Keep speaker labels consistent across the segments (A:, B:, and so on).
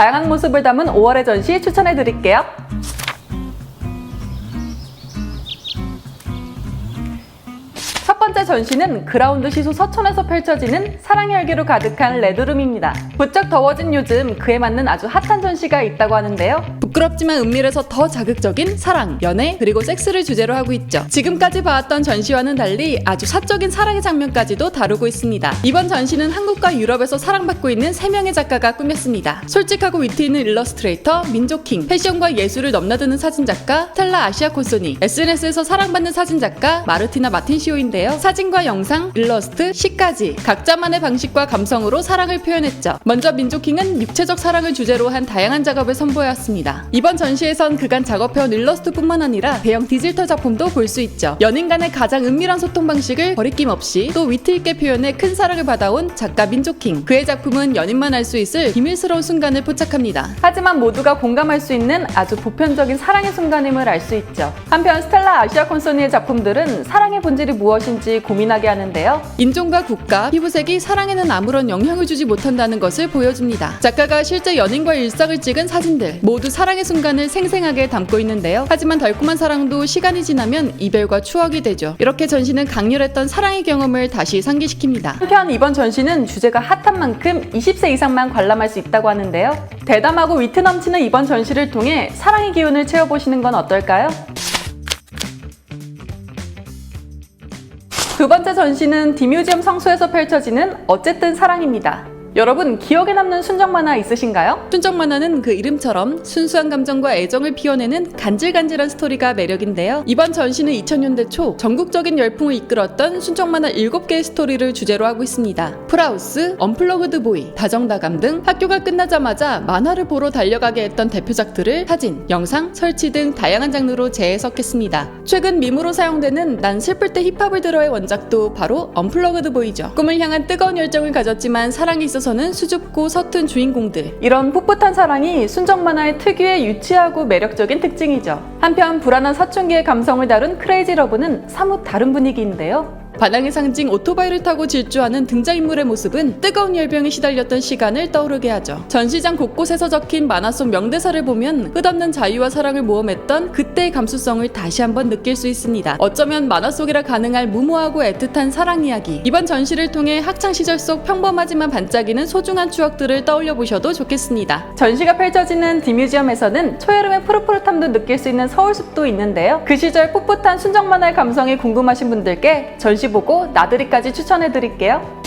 A: 다양한 모습을 담은 5월의 전시 추천해 드릴게요. 전시는 그라운드 시소 서촌에서 펼쳐지는 사랑의 열기로 가득한 레드룸입니다. 부쩍 더워진 요즘 그에 맞는 아주 핫한 전시가 있다고 하는데요. 부끄럽지만 은밀해서 더 자극적인 사랑, 연애, 그리고 섹스를 주제로 하고 있죠. 지금까지 봐왔던 전시와는 달리 아주 사적인 사랑의 장면까지도 다루고 있습니다. 이번 전시는 한국과 유럽에서 사랑받고 있는 3명의 작가가 꾸몄습니다. 솔직하고 위트 있는 일러스트레이터 민조킹, 패션과 예술을 넘나드는 사진작가 스텔라 아시아 콘소니, SNS에서 사랑받는 사진작가 마르티나 마틴시오인데요. 사진 과 영상, 일러스트, 시까지 각자만의 방식과 감성으로 사랑을 표현했죠. 먼저 민조킹은 육체적 사랑을 주제로 한 다양한 작업을 선보였습니다. 이번 전시에선 그간 작업해온 일러스트뿐만 아니라 대형 디지털 작품도 볼 수 있죠. 연인 간의 가장 은밀한 소통 방식을 거리낌 없이 또 위트 있게 표현해 큰 사랑을 받아온 작가 민조킹. 그의 작품은 연인만 알 수 있을 비밀스러운 순간을 포착합니다. 하지만 모두가 공감할 수 있는 아주 보편적인 사랑의 순간임을 알 수 있죠. 한편 스텔라 아시아 콘소니의 작품들은 사랑의 본질이 무엇인지 고민하게 하는데요. 인종과 국가, 피부색이 사랑에는 아무런 영향을 주지 못한다는 것을 보여줍니다. 작가가 실제 연인과 일상을 찍은 사진들 모두 사랑의 순간을 생생하게 담고 있는데요. 하지만 달콤한 사랑도 시간이 지나면 이별과 추억이 되죠. 이렇게 전시는 강렬했던 사랑의 경험을 다시 상기시킵니다. 한편 이번 전시는 주제가 핫한 만큼 20세 이상만 관람할 수 있다고 하는데요. 대담하고 위트 넘치는 이번 전시를 통해 사랑의 기운을 채워보시는 건 어떨까요? 두 번째 전시는 디뮤지엄 성수에서 펼쳐지는 어쨌든 사랑입니다. 여러분 기억에 남는 순정 만화 있으신가요? 순정 만화는 그 이름처럼 순수한 감정과 애정을 피워내는 간질간질한 스토리가 매력인데요. 이번 전시는 2000년대 초 전국적인 열풍을 이끌었던 순정 만화 7개의 스토리를 주제로 하고 있습니다. 프라우스, 언플러그드 보이, 다정다감 등 학교가 끝나자마자 만화를 보러 달려가게 했던 대표작들을 사진, 영상, 설치 등 다양한 장르로 재해석했습니다. 최근 밈으로 사용되는 난 슬플 때 힙합을 들어의 원작도 바로 언플러그드 보이죠. 꿈을 향한 뜨거운 열정을 가졌지만 사랑에 있어서는 수줍고 서툰 주인공들. 이런 풋풋한 사랑이 순정 만화의 특유의 유치하고 매력적인 특징이죠. 한편 불안한 사춘기의 감성을 다룬 크레이지 러브는 사뭇 다른 분위기인데요. 반항의 상징 오토바이를 타고 질주하는 등장인물의 모습은 뜨거운 열병에 시달렸던 시간을 떠오르게 하죠. 전시장 곳곳에서 적힌 만화 속 명대사를 보면 끝없는 자유와 사랑을 모험했던 그때의 감수성을 다시 한번 느낄 수 있습니다. 어쩌면 만화 속이라 가능할 무모하고 애틋한 사랑 이야기. 이번 전시를 통해 학창 시절 속 평범하지만 반짝이는 소중한 추억들을 떠올려 보셔도 좋겠습니다. 전시가 펼쳐지는 디뮤지엄에서는 초여름의 푸릇푸릇함도 느낄 수 있는 서울숲도 있는데요. 그 시절 풋풋한 순정 만화의 감성이 궁금하신 분들께 전시 보고 나들이까지 추천해 드릴게요.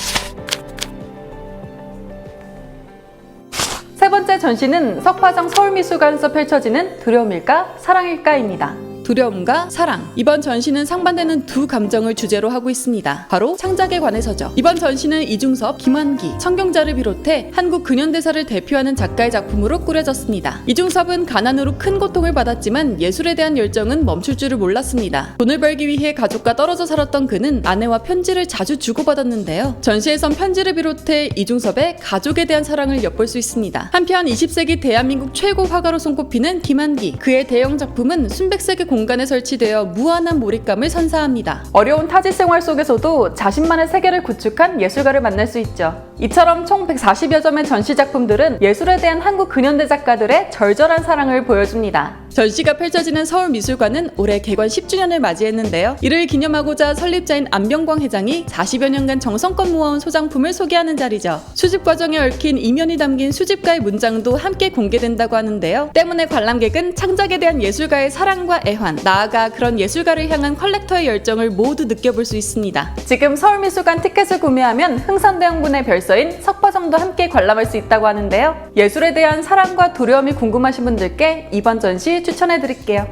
A: 세 번째 전시는 석화정 서울미술관에서 펼쳐지는 두려움일까 사랑일까입니다. 두려움과 사랑. 이번 전시는 상반되는 두 감정을 주제로 하고 있습니다. 바로 창작에 관해서죠. 이번 전시는 이중섭, 김환기, 청경자를 비롯해 한국 근현대사를 대표하는 작가의 작품으로 꾸려졌습니다. 이중섭은 가난으로 큰 고통을 받았지만 예술에 대한 열정은 멈출 줄을 몰랐습니다. 돈을 벌기 위해 가족과 떨어져 살았던 그는 아내와 편지를 자주 주고받았는데요. 전시에선 편지를 비롯해 이중섭의 가족에 대한 사랑을 엿볼 수 있습니다. 한편 20세기 대한민국 최고 화가로 손꼽히는 김한기. 그의 대형 작품은 순백색의 공간에 설치되어 무한한 몰입감을 선사합니다. 어려운 타지 생활 속에서도 자신만의 세계를 구축한 예술가를 만날 수 있죠. 이처럼 총 140여 점의 전시 작품들은 예술에 대한 한국 근현대 작가들의 절절한 사랑을 보여줍니다. 전시가 펼쳐지는 서울미술관은 올해 개관 10주년을 맞이했는데요. 이를 기념하고자 설립자인 안병광 회장이 40여 년간 정성껏 모아온 소장품을 소개하는 자리죠. 수집 과정에 얽힌 이면이 담긴 수집가의 문장도 함께 공개된다고 하는데요. 때문에 관람객은 창작에 대한 예술가의 사랑과 애환, 나아가 그런 예술가를 향한 컬렉터의 열정을 모두 느껴볼 수 있습니다. 지금 서울미술관 티켓을 구매하면 흥선대원군의 별서인 석화정도 함께 관람할 수 있다고 하는데요. 예술에 대한 사랑과 두려움이 궁금하신 분들께 이번 전시 추천해 드릴게요.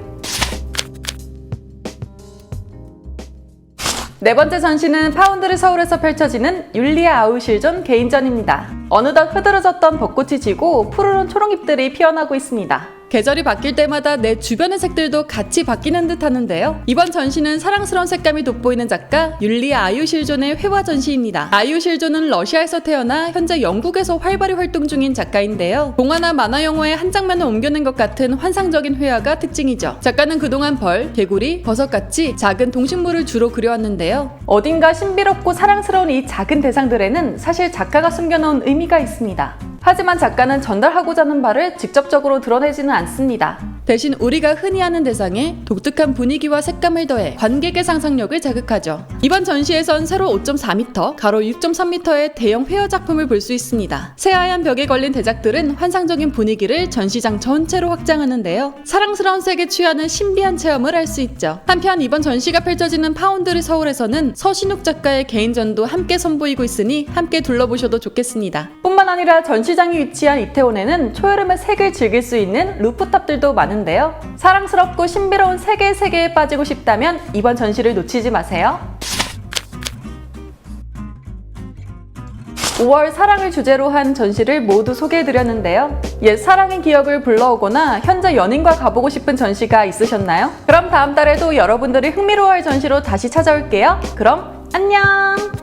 A: 네 번째 전시는 파운드를 서울에서 펼쳐지는 율리아 아우실존 개인전입니다. 어느덧 흐드러졌던 벚꽃이 지고 푸르른 초록잎들이 피어나고 있습니다. 계절이 바뀔 때마다 내 주변의 색들도 같이 바뀌는 듯 하는데요. 이번 전시는 사랑스러운 색감이 돋보이는 작가 율리아 아유실존의 회화 전시입니다. 아유실존은 러시아에서 태어나 현재 영국에서 활발히 활동 중인 작가인데요. 동화나 만화 영화의 한 장면을 옮겨낸 것 같은 환상적인 회화가 특징이죠. 작가는 그동안 벌, 개구리, 버섯같이 작은 동식물을 주로 그려왔는데요. 어딘가 신비롭고 사랑스러운 이 작은 대상들에는 사실 작가가 숨겨놓은 의미가 있습니다. 하지만 작가는 전달하고자 하는 바를 직접적으로 드러내지는 않습니다. 대신 우리가 흔히 하는 대상에 독특한 분위기와 색감을 더해 관객의 상상력을 자극하죠. 이번 전시에선 세로 5.4m, 가로 6.3m의 대형 회화 작품을 볼 수 있습니다. 새하얀 벽에 걸린 대작들은 환상적인 분위기를 전시장 전체로 확장하는데요. 사랑스러운 색에 취하는 신비한 체험을 할 수 있죠. 한편 이번 전시가 펼쳐지는 파운드리 서울에서는 서신욱 작가의 개인전도 함께 선보이고 있으니 함께 둘러보셔도 좋겠습니다. 뿐만 아니라 전시장이 위치한 이태원에는 초여름의 색을 즐길 수 있는 루프탑들도 많은 데요. 사랑스럽고 신비로운 세계의 세계에 빠지고 싶다면 이번 전시를 놓치지 마세요. 5월 사랑을 주제로 한 전시를 모두 소개해드렸는데요. 옛 사랑의 기억을 불러오거나 현재 연인과 가보고 싶은 전시가 있으셨나요? 그럼 다음 달에도 여러분들이 흥미로워할 전시로 다시 찾아올게요. 그럼 안녕!